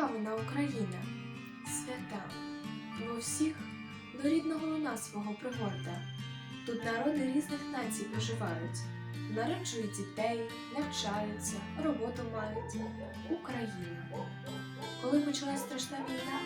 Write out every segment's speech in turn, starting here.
вона Україна? Свята, бо всіх до рідного луна свого пригорда. Тут народи різних націй проживають, народжують дітей, навчаються, роботу мають. Україна. Коли почалась страшна війна,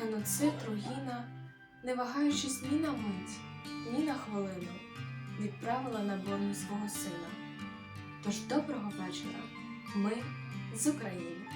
геноцид, руїна, не вагаючись ні на мить, ні на хвилину, відправила на борню свого сина. Тож доброго вечора, ми з України.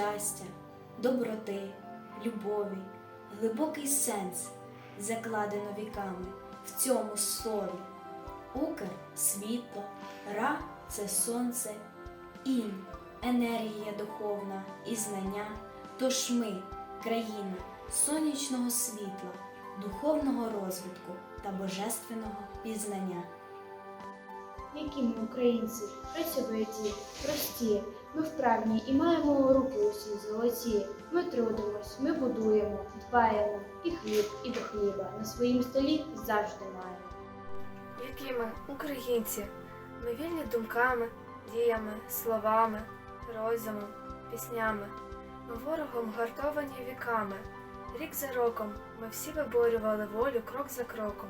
Щастя, доброти, любові, глибокий сенс закладено віками в цьому слові. Укр світло, ра це сонце, ін енергія духовна і знання. Тож ми, країна сонячного світла, духовного розвитку та божественного пізнання. Які українці, працьовиті, прості, ми вправні і маємо руки усі золоті. Ми трудимось, ми будуємо, дбаємо, і хліб, і до хліба на своїм столі завжди маємо. Які ми українці, ми вільні думками, діями, словами, розумом, піснями. Ми ворогом гартовані віками. Рік за роком ми всі виборювали волю крок за кроком.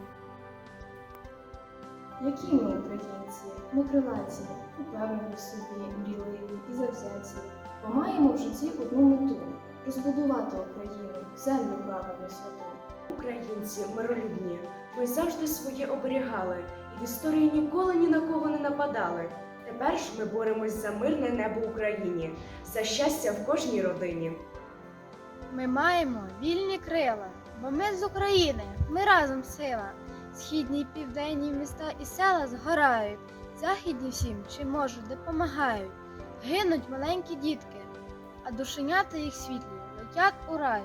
Які ми українці, ми крилаті, упевнені в собі, мрійливі і завзяті. Бо маємо в житті одну мету розбудувати Україну, землю правильну святу. Українці миролюбні, ми завжди своє оберігали і в історії ніколи ні на кого не нападали. Тепер ж ми боремось за мирне небо Україні, за щастя в кожній родині. Ми маємо вільні крила, бо ми з України, ми разом сила. Східні й південні міста і села згорають, західні всім, чи можуть, допомагають. Гинуть маленькі дітки, а душенята їх світлі летять у рай.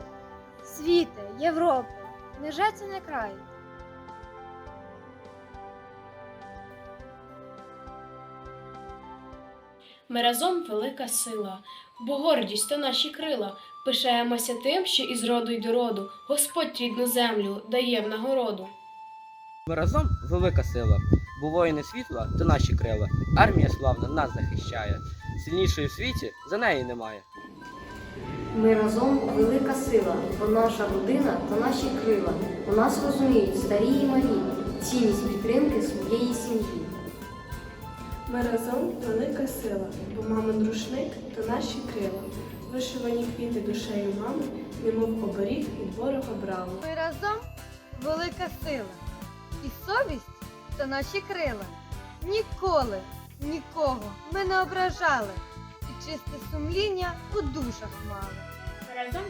Світи, Європи, неже це не край? Ми разом велика сила, бо гордість то наші крила. Пишаємося тим, що із роду й до роду Господь рідну землю дає в нагороду. Ми разом велика сила, бо воїни світла то наші крила. Армія славна нас захищає. Сильнішої в світі за неї немає. Ми разом велика сила, бо наша родина та наші крила. У нас розуміють старі і малі, цінність підтримки своєї сім'ї. Ми разом велика сила, бо мамин рушник то наші крила. Вишивані квіти душею мами, немов оберіг від ворога брали. Ми разом велика сила, і совість то наші крила. Ніколи нікого ми не ображали, і чисте сумління у душах мали. Разом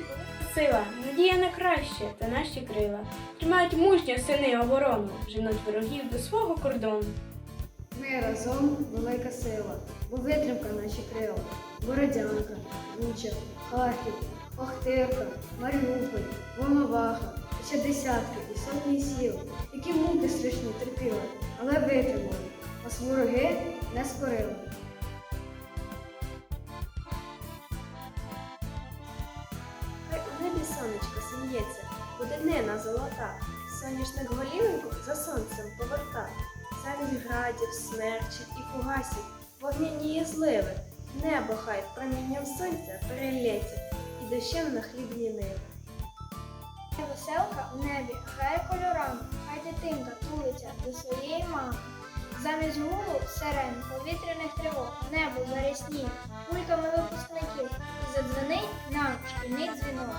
сила, надія на краще та наші крила. Тримають мужньо сини оборону, женуть ворогів до свого кордону. Ми разом велика сила, бо витримка наші крила, Бородянка, Буча, Харків, Охтирка, Маріуполь, Волноваха, ще десятки і сотні сіл, які муки страшні терпіли, але витримали, нас вороги не скорили. Хай у небі сонечко сміється, буде золота, соняшник голівеньку за сонцем поверта. Замість градів, смерчів і фугасів, вогняні зливи, небо хай промінням сонця перелється і дощем на хлібні ниви. Веселка в небі грає кольорами, хай дитинка тулиться до своєї мами. Замість гулу сирен, повітряних тривог, небо вересні, кульками випускників і задзвенить нам шкільний дзвінок.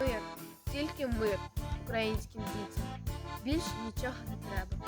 Мир, тільки мир українським дітям. Більш нічого не треба.